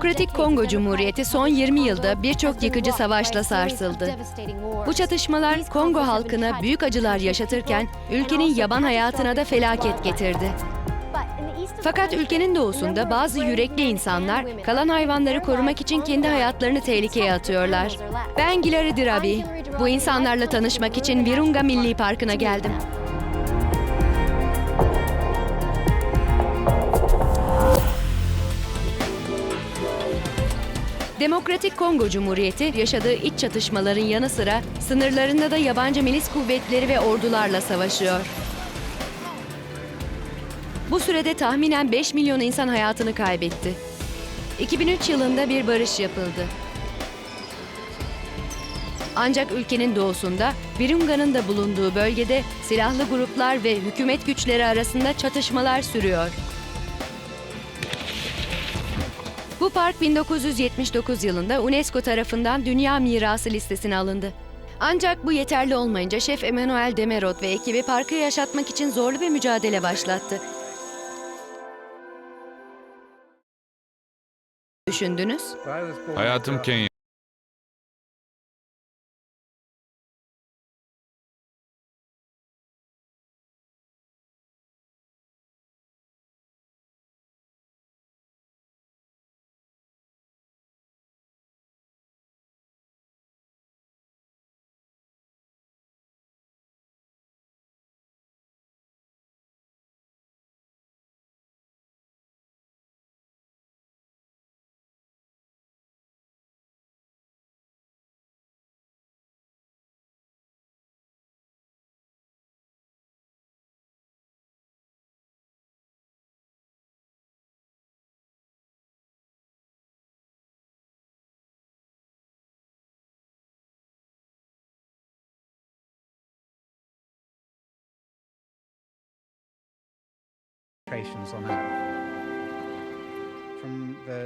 Demokratik Kongo Cumhuriyeti son 20 yılda birçok yıkıcı savaşla sarsıldı. Bu çatışmalar Kongo halkına büyük acılar yaşatırken ülkenin yaban hayatına da felaket getirdi. Fakat ülkenin doğusunda bazı yürekli insanlar kalan hayvanları korumak için kendi hayatlarını tehlikeye atıyorlar. Ben Gilari Dirabi. Bu insanlarla tanışmak için Virunga Milli Parkı'na geldim. Demokratik Kongo Cumhuriyeti yaşadığı iç çatışmaların yanı sıra sınırlarında da yabancı milis kuvvetleri ve ordularla savaşıyor. Bu sürede tahminen 5 milyon insan hayatını kaybetti. 2003 yılında bir barış yapıldı. Ancak ülkenin doğusunda Virunga'nın da bulunduğu bölgede silahlı gruplar ve hükümet güçleri arasında çatışmalar sürüyor. Bu park 1979 yılında UNESCO tarafından Dünya Mirası listesine alındı. Ancak bu yeterli olmayınca Şef Emmanuel Demerot ve ekibi parkı yaşatmak için zorlu bir mücadele başlattı. Düşündünüz? Hayatım Kenya.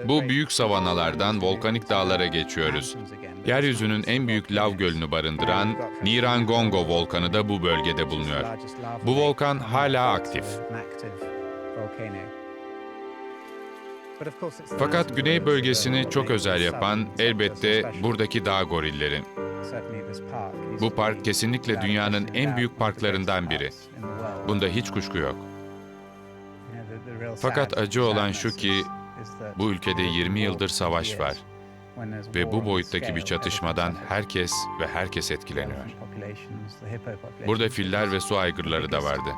Bu büyük savanalardan volkanik dağlara geçiyoruz. Yeryüzünün en büyük lav gölünü barındıran Nirangongo volkanı da bu bölgede bulunuyor. Bu volkan hala aktif. Fakat güney bölgesini çok özel yapan elbette buradaki dağ gorilleri. Bu park kesinlikle dünyanın en büyük parklarından biri. Bunda hiç kuşku yok. Fakat acı olan şu ki bu ülkede 20 yıldır savaş var ve bu boyuttaki bir çatışmadan herkes ve herkes etkileniyor. Burada filler ve su aygırları da vardı.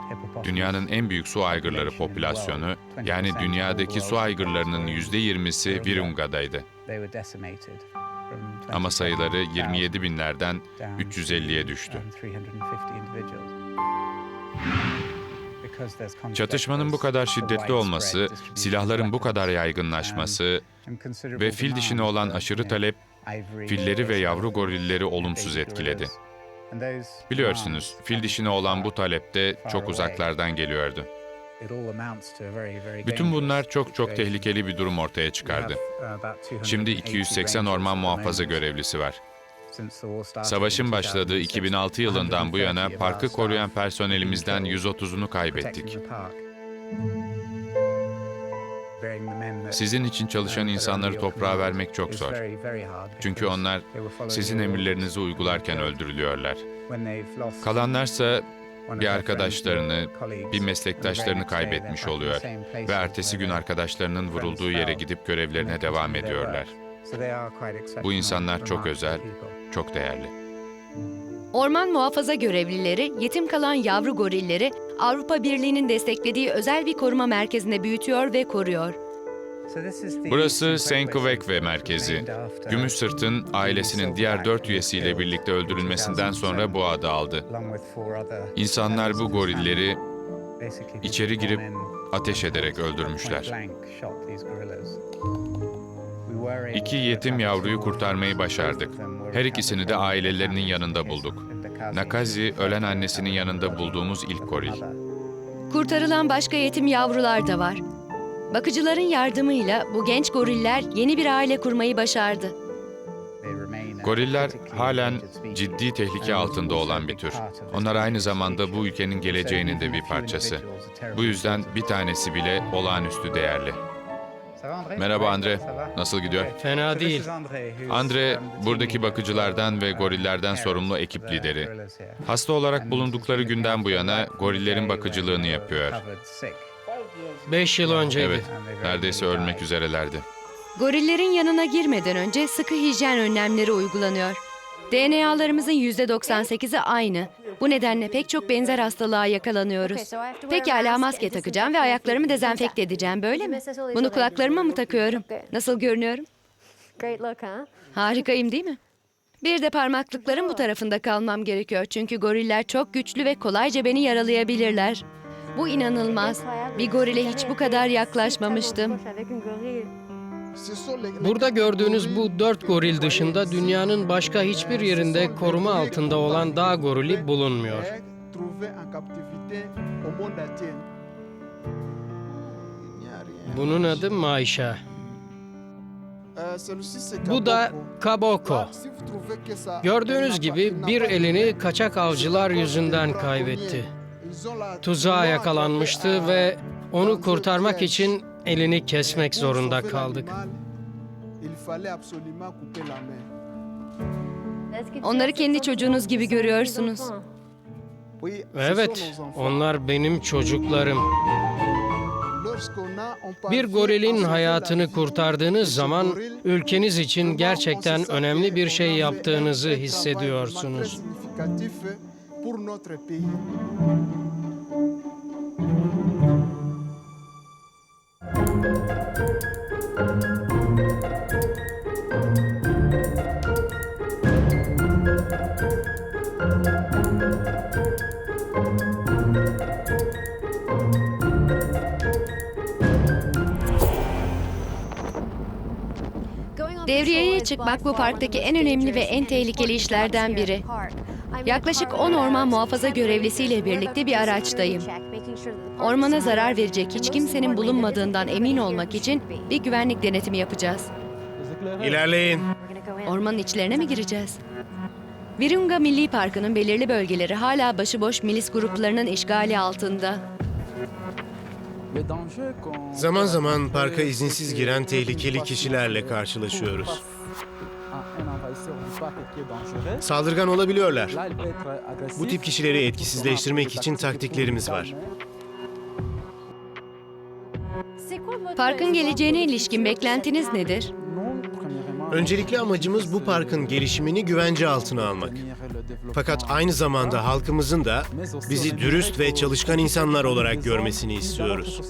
Dünyanın en büyük su aygırları popülasyonu, yani dünyadaki su aygırlarının yüzde 20'si Virunga'daydı. Ama sayıları 27 binlerden 350'ye düştü. Çatışmanın bu kadar şiddetli olması, silahların bu kadar yaygınlaşması ve fil dişine olan aşırı talep filleri ve yavru gorilleri olumsuz etkiledi. Biliyorsunuz, fil dişine olan bu talep de çok uzaklardan geliyordu. Bütün bunlar çok çok tehlikeli bir durum ortaya çıkardı. Şimdi 280 orman muhafaza görevlisi var. Savaşın başladığı 2006 yılından bu yana parkı koruyan personelimizden 130'unu kaybettik. Sizin için çalışan insanları toprağa vermek çok zor. Çünkü onlar sizin emirlerinizi uygularken öldürülüyorlar. Kalanlarsa bir arkadaşlarını, bir meslektaşlarını kaybetmiş oluyor ve ertesi gün arkadaşlarının vurulduğu yere gidip görevlerine devam ediyorlar. Bu insanlar çok özel, çok değerli. Orman muhafaza görevlileri yetim kalan yavru gorilleri Avrupa Birliği'nin desteklediği özel bir koruma merkezinde büyütüyor ve koruyor. Burası Senkuvekve merkezi. Gümüşsırt'ın ailesinin diğer dört üyesiyle birlikte öldürülmesinden sonra bu adı aldı. İnsanlar bu gorilleri içeri girip ateş ederek öldürmüşler. İki yetim yavruyu kurtarmayı başardık. Her ikisini de ailelerinin yanında bulduk. Nakazi, ölen annesinin yanında bulduğumuz ilk goril. Kurtarılan başka yetim yavrular da var. Bakıcıların yardımıyla bu genç goriller yeni bir aile kurmayı başardı. Goriller halen ciddi tehlike altında olan bir tür. Onlar aynı zamanda bu ülkenin geleceğinin de bir parçası. Bu yüzden bir tanesi bile olağanüstü değerli. Merhaba Andre. Nasıl gidiyor? Fena değil. Andre, buradaki bakıcılardan ve gorillerden sorumlu ekip lideri. Hasta olarak bulundukları günden bu yana gorillerin bakıcılığını yapıyor. Beş yıl önceydi. Evet, neredeyse ölmek üzerelerdi. Gorillerin yanına girmeden önce sıkı hijyen önlemleri uygulanıyor. DNA'larımızın %98'i aynı. Bu nedenle pek çok benzer hastalığa yakalanıyoruz. Pekala maske takacağım ve ayaklarımı dezenfekte edeceğim böyle mi? Bunu kulaklarıma mı takıyorum? Nasıl görünüyorum? Harikayım değil mi? Bir de parmaklıkların bu tarafında kalmam gerekiyor çünkü goriller çok güçlü ve kolayca beni yaralayabilirler. Bu inanılmaz. Bir gorile hiç bu kadar yaklaşmamıştım. Burada gördüğünüz bu dört goril dışında dünyanın başka hiçbir yerinde koruma altında olan dağ gorili bulunmuyor. Bunun adı Maişa. Bu da Kaboko. Gördüğünüz gibi bir elini kaçak avcılar yüzünden kaybetti. Tuzağa yakalanmıştı ve onu kurtarmak için elini kesmek zorunda kaldık. Onları kendi çocuğunuz gibi görüyorsunuz. Evet, onlar benim çocuklarım. Bir gorilin hayatını kurtardığınız zaman ülkeniz için gerçekten önemli bir şey yaptığınızı hissediyorsunuz. Devriyeye çıkmak bu parktaki en önemli ve en tehlikeli işlerden biri. Yaklaşık 10 orman muhafaza görevlisiyle birlikte bir araçtayım. Ormana zarar verecek hiç kimsenin bulunmadığından emin olmak için bir güvenlik denetimi yapacağız. İlerleyin. Ormanın içlerine mi gireceğiz? Virunga Milli Parkı'nın belirli bölgeleri hala başıboş milis gruplarının işgali altında. Zaman zaman parka izinsiz giren tehlikeli kişilerle karşılaşıyoruz. Saldırgan olabiliyorlar. Bu tip kişileri etkisizleştirmek için taktiklerimiz var. Parkın geleceğine ilişkin beklentiniz nedir? Öncelikli amacımız bu parkın gelişimini güvence altına almak. Fakat aynı zamanda halkımızın da bizi dürüst ve çalışkan insanlar olarak görmesini istiyoruz.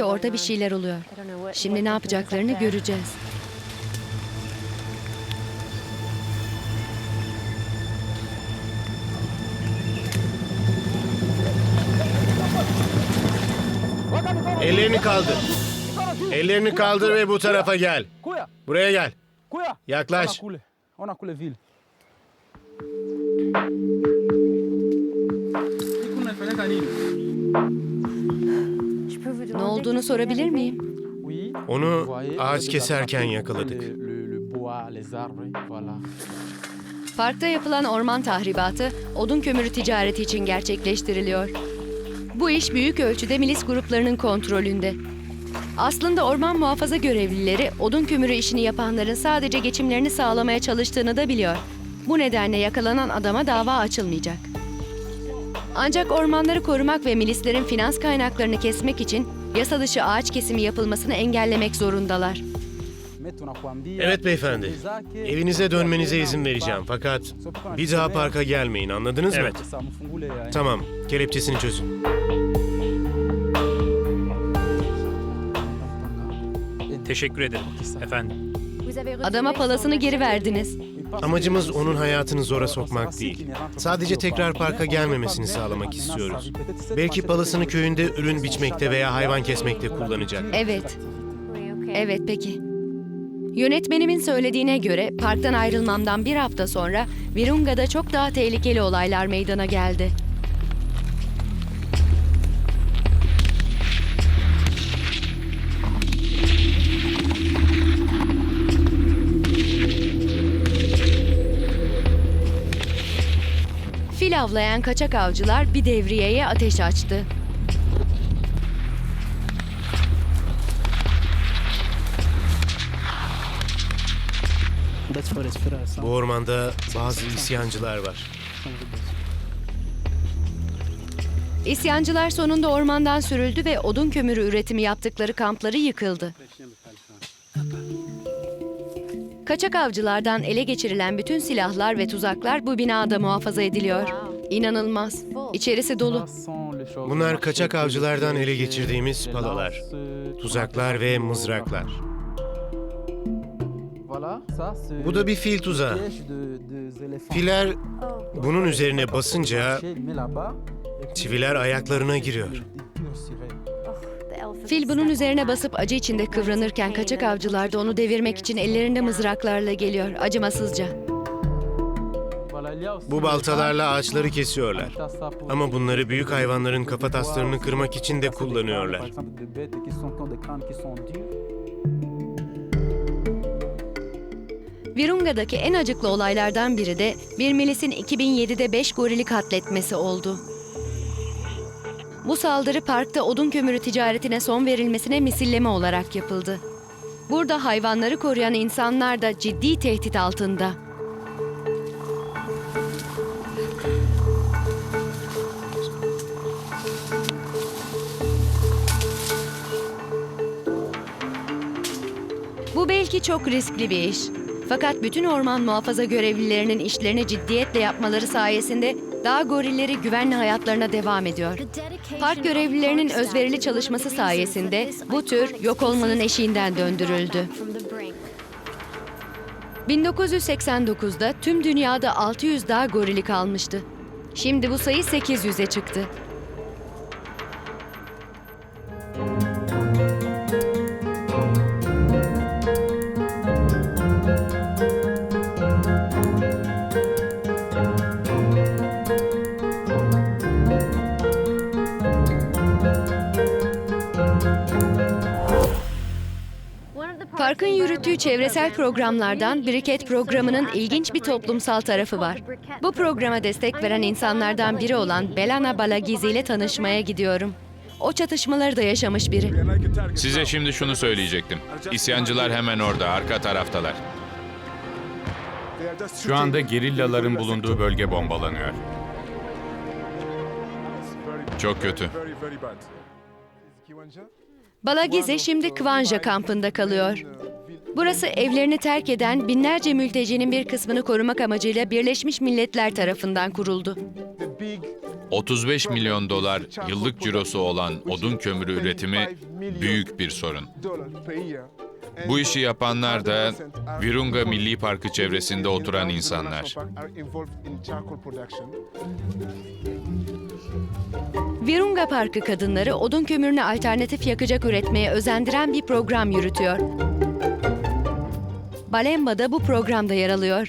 Ki orada bir şeyler oluyor. Şimdi ne yapacaklarını göreceğiz. Ellerini kaldır. Ellerini kaldır ve bu tarafa gel. Buraya gel. Yaklaş. Ne olduğunu sorabilir miyim? Onu ağaç keserken yakaladık. Parkta yapılan orman tahribatı odun kömürü ticareti için gerçekleştiriliyor. Bu iş büyük ölçüde milis gruplarının kontrolünde. Aslında orman muhafaza görevlileri odun kömürü işini yapanların sadece geçimlerini sağlamaya çalıştığını da biliyor. Bu nedenle yakalanan adama dava açılmayacak. Ancak ormanları korumak ve milislerin finans kaynaklarını kesmek için yasa dışı ağaç kesimi yapılmasını engellemek zorundalar. Evet beyefendi. Evinize dönmenize izin vereceğim fakat bir daha parka gelmeyin anladınız mı? Tamam. Kelepçesini çözün. Teşekkür ederim efendim. Adama palasını geri verdiniz. Amacımız onun hayatını zora sokmak değil. Sadece tekrar parka gelmemesini sağlamak istiyoruz. Belki palasını köyünde ürün biçmekte veya hayvan kesmekte kullanacak. Evet. Evet peki. Yönetmenimin söylediğine göre parktan ayrılmamdan bir hafta sonra Virunga'da çok daha tehlikeli olaylar meydana geldi. Fil avlayan kaçak avcılar bir devriyeye ateş açtı. Bu ormanda bazı isyancılar var. İsyancılar sonunda ormandan sürüldü ve odun kömürü üretimi yaptıkları kampları yıkıldı. Kaçak avcılardan ele geçirilen bütün silahlar ve tuzaklar bu binada muhafaza ediliyor. İnanılmaz. İçerisi dolu. Bunlar kaçak avcılardan ele geçirdiğimiz palalar, tuzaklar ve mızraklar. Bu da bir fil tuzağı. Filer bunun üzerine basınca çiviler ayaklarına giriyor. Fil bunun üzerine basıp acı içinde kıvranırken kaçak avcılar da onu devirmek için ellerinde mızraklarla geliyor acımasızca. Bu baltalarla ağaçları kesiyorlar. Ama bunları büyük hayvanların kafataslarını kırmak için de kullanıyorlar. Virunga'daki en acıklı olaylardan biri de bir milisin 2007'de 5 gorili katletmesi oldu. Bu saldırı parkta odun kömürü ticaretine son verilmesine misilleme olarak yapıldı. Burada hayvanları koruyan insanlar da ciddi tehdit altında. Bu belki çok riskli bir iş. Fakat bütün orman muhafaza görevlilerinin işlerini ciddiyetle yapmaları sayesinde dağ gorilleri güvenli hayatlarına devam ediyor. Park görevlilerinin özverili çalışması sayesinde bu tür yok olmanın eşiğinden döndürüldü. 1989'da tüm dünyada 600 dağ gorili kalmıştı. Şimdi bu sayı 800'e çıktı. Parkın yürüttüğü çevresel programlardan Briket programının ilginç bir toplumsal tarafı var. Bu programa destek veren insanlardan biri olan Belana Balagizi ile tanışmaya gidiyorum. O çatışmaları da yaşamış biri. Size şimdi şunu söyleyecektim. İsyancılar hemen orada, arka taraftalar. Şu anda gerillaların bulunduğu bölge bombalanıyor. Çok kötü. Balagize şimdi Kvanja kampında kalıyor. Burası evlerini terk eden binlerce mültecinin bir kısmını korumak amacıyla Birleşmiş Milletler tarafından kuruldu. 35 milyon dolar yıllık cirosu olan odun kömürü üretimi büyük bir sorun. Bu işi yapanlar da Virunga Milli Parkı çevresinde oturan insanlar. Virunga Parkı kadınları odun kömürüne alternatif yakacak üretmeye özendiren bir program yürütüyor. Balemba da bu programda yer alıyor.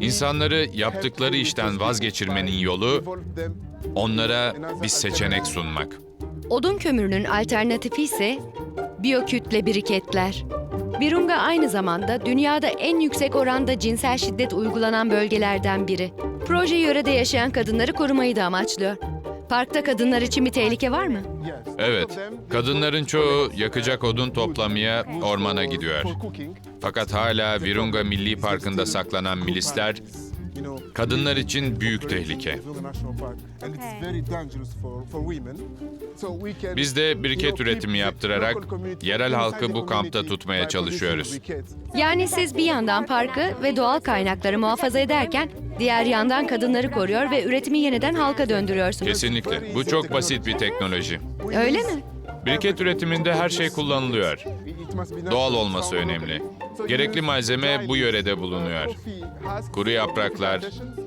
İnsanları yaptıkları işten vazgeçirmenin yolu onlara bir seçenek sunmak. Odun kömürünün alternatifi ise biyokütle biriketler. Virunga aynı zamanda dünyada en yüksek oranda cinsel şiddet uygulanan bölgelerden biri. Proje yörede yaşayan kadınları korumayı da amaçlıyor. Parkta kadınlar için bir tehlike var mı? Evet, kadınların çoğu yakacak odun toplamaya ormana gidiyor. Fakat hala Virunga Milli Parkı'nda saklanan milisler kadınlar için büyük tehlike. Biz de briket üretimi yaptırarak yerel halkı bu kampta tutmaya çalışıyoruz. Yani siz bir yandan parkı ve doğal kaynakları muhafaza ederken diğer yandan kadınları koruyor ve üretimi yeniden halka döndürüyorsunuz. Kesinlikle. Bu çok basit bir teknoloji. Öyle mi? Briket üretiminde her şey kullanılıyor. Doğal olması önemli. Gerekli malzeme bu yörede bulunuyor. Kuru yapraklar,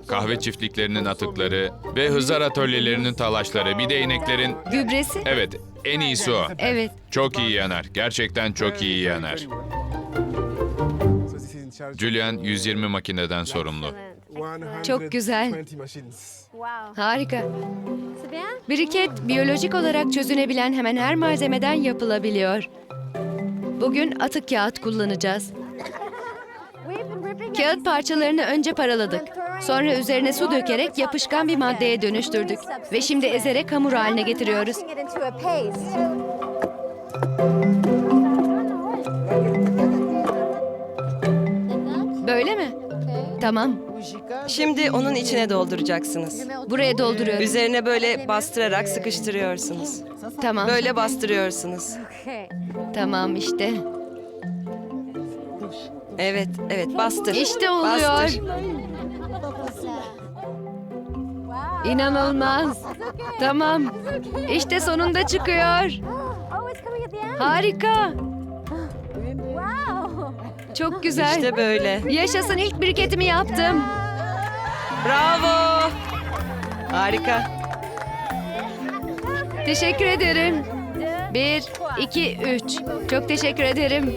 kahve çiftliklerinin atıkları ve hızar atölyelerinin talaşları, bir de ineklerin... Gübresi? Evet, en iyisi o. Evet. Çok iyi yanar. Gerçekten çok iyi yanar. Julian 120 makineden sorumlu. Çok güzel. Harika. Biriket biyolojik olarak çözünebilen hemen her malzemeden yapılabiliyor. Bugün atık kağıt kullanacağız. Kağıt parçalarını önce paraladık. Sonra üzerine su dökerek yapışkan bir maddeye dönüştürdük. Ve şimdi ezerek hamur haline getiriyoruz. Böyle mi? Tamam. Şimdi onun içine dolduracaksınız. Buraya dolduruyorum. Üzerine böyle bastırarak sıkıştırıyorsunuz. Tamam. Böyle bastırıyorsunuz. Tamam işte. Evet, evet bastır. İşte oluyor. Bastır. İnanılmaz. Tamam. İşte sonunda çıkıyor. Harika. Çok güzel. İşte böyle. Yaşasın ilk biriketimi yaptım. Bravo. Harika. Teşekkür ederim. Bir, iki, üç. Çok teşekkür ederim.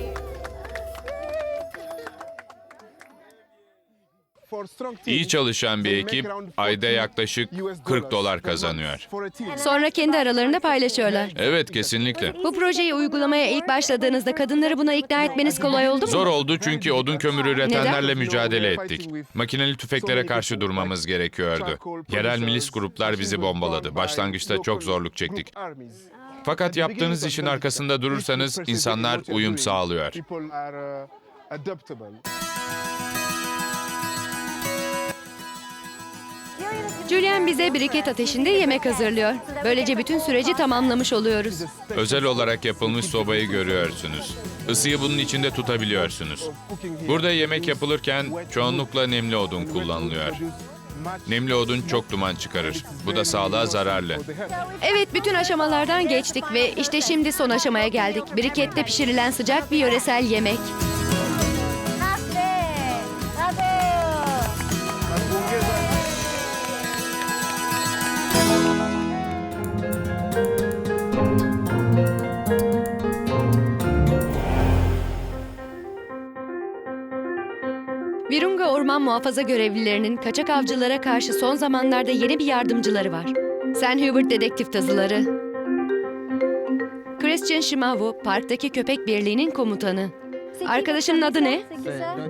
İyi çalışan bir ekip ayda yaklaşık 40 dolar kazanıyor. Sonra kendi aralarında paylaşıyorlar. Evet, kesinlikle. Bu projeyi uygulamaya ilk başladığınızda kadınları buna ikna etmeniz kolay oldu mu? Zor oldu çünkü odun kömürü üretenlerle mücadele ettik. Makineli tüfeklere karşı durmamız gerekiyordu. Yerel milis gruplar bizi bombaladı. Başlangıçta çok zorluk çektik. Fakat yaptığınız işin arkasında durursanız insanlar uyum sağlıyor. Julian bize biriket ateşinde yemek hazırlıyor. Böylece bütün süreci tamamlamış oluyoruz. Özel olarak yapılmış sobayı görüyorsunuz. Isıyı bunun içinde tutabiliyorsunuz. Burada yemek yapılırken çoğunlukla nemli odun kullanılıyor. Nemli odun çok duman çıkarır. Bu da sağlığa zararlı. Evet, bütün aşamalardan geçtik ve işte şimdi son aşamaya geldik. Birikette pişirilen sıcak bir yöresel yemek. Virunga Orman Muhafaza görevlilerinin kaçak avcılara karşı son zamanlarda yeni bir yardımcıları var. Sen Hubert Dedektif Tazıları. Christian Shimavu, parktaki köpek birliğinin komutanı. Arkadaşının adı ne?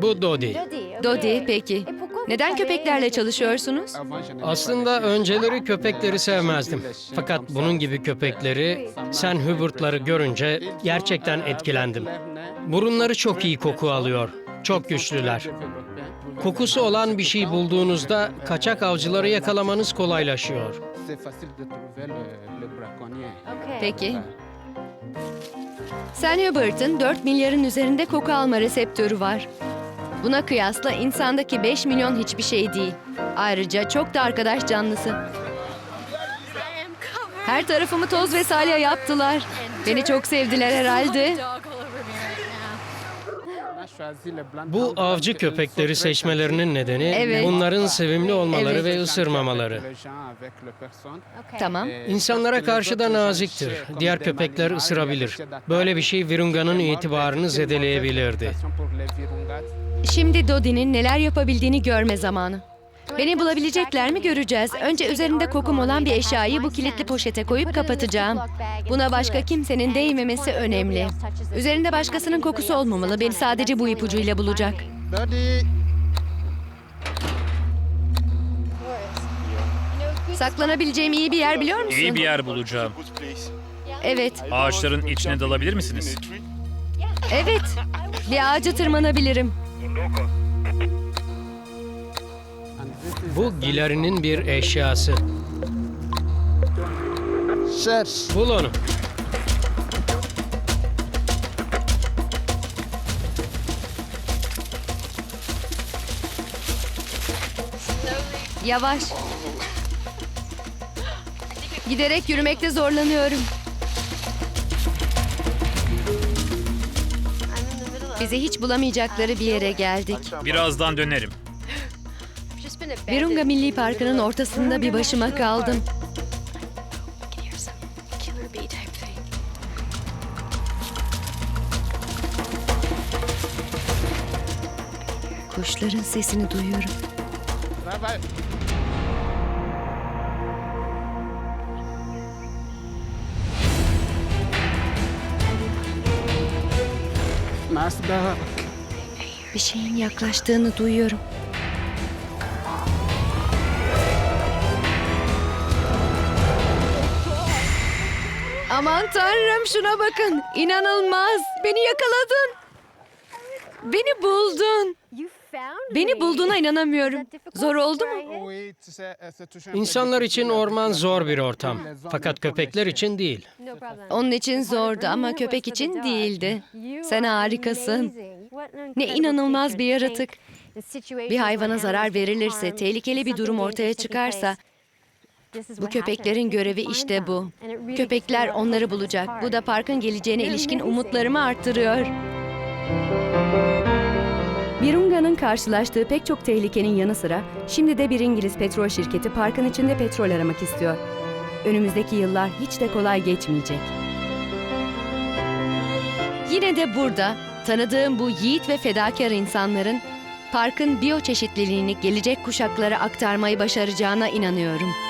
Bu Dodi. Dodi, peki. Neden köpeklerle çalışıyorsunuz? Aslında önceleri köpekleri sevmezdim. Fakat bunun gibi köpekleri, sen Hubert'ları görünce gerçekten etkilendim. Burunları çok iyi koku alıyor. Çok güçlüler. Kokusu olan bir şey bulduğunuzda kaçak avcıları yakalamanız kolaylaşıyor. Peki. Sen Hubert'ın 4 milyarın üzerinde koku alma reseptörü var. Buna kıyasla insandaki 5 milyon hiçbir şey değil. Ayrıca çok da arkadaş canlısı. Her tarafımı toz ve salya yaptılar. Beni çok sevdiler herhalde. Bu avcı köpekleri seçmelerinin nedeni Evet. bunların sevimli olmaları Evet. ve ısırmamaları. Tamam. İnsanlara karşı da naziktir. Diğer köpekler ısırabilir. Böyle bir şey Virunga'nın itibarını zedeleyebilirdi. Şimdi Dodi'nin neler yapabildiğini görme zamanı. Beni bulabilecekler mi göreceğiz. Önce üzerinde kokum olan bir eşyayı bu kilitli poşete koyup kapatacağım. Buna başka kimsenin değmemesi önemli. Üzerinde başkasının kokusu olmamalı. Beni sadece bu ipucuyla bulacak. Saklanabileceğim iyi bir yer biliyor musun? İyi bir yer bulacağım. Evet, Ağaçların içine dalabilir misiniz? evet. Bir ağaca tırmanabilirim. Bu Gilari'nin bir eşyası. Bul onu. Yavaş. Giderek yürümekte zorlanıyorum. Bizi hiç bulamayacakları bir yere geldik. Birazdan dönerim. Virunga Milli Parkı'nın ortasında bir başıma kaldım. Kuşların sesini duyuyorum. Bir şeyin yaklaştığını duyuyorum. Aman tanrım şuna bakın. İnanılmaz. Beni yakaladın. Beni buldun. Beni bulduğuna inanamıyorum. Zor oldu mu? İnsanlar için orman zor bir ortam. Fakat köpekler için değil. Onun için zordu ama köpek için değildi. Sen harikasın. Ne inanılmaz bir yaratık. Bir hayvana zarar verilirse, tehlikeli bir durum ortaya çıkarsa bu köpeklerin görevi işte bu. Köpekler onları bulacak. Bu da parkın geleceğine ilişkin umutlarımı arttırıyor. Virunga'nın karşılaştığı pek çok tehlikenin yanı sıra şimdi de bir İngiliz petrol şirketi parkın içinde petrol aramak istiyor. Önümüzdeki yıllar hiç de kolay geçmeyecek. Yine de burada tanıdığım bu yiğit ve fedakar insanların parkın biyoçeşitliliğini gelecek kuşaklara aktarmayı başaracağına inanıyorum.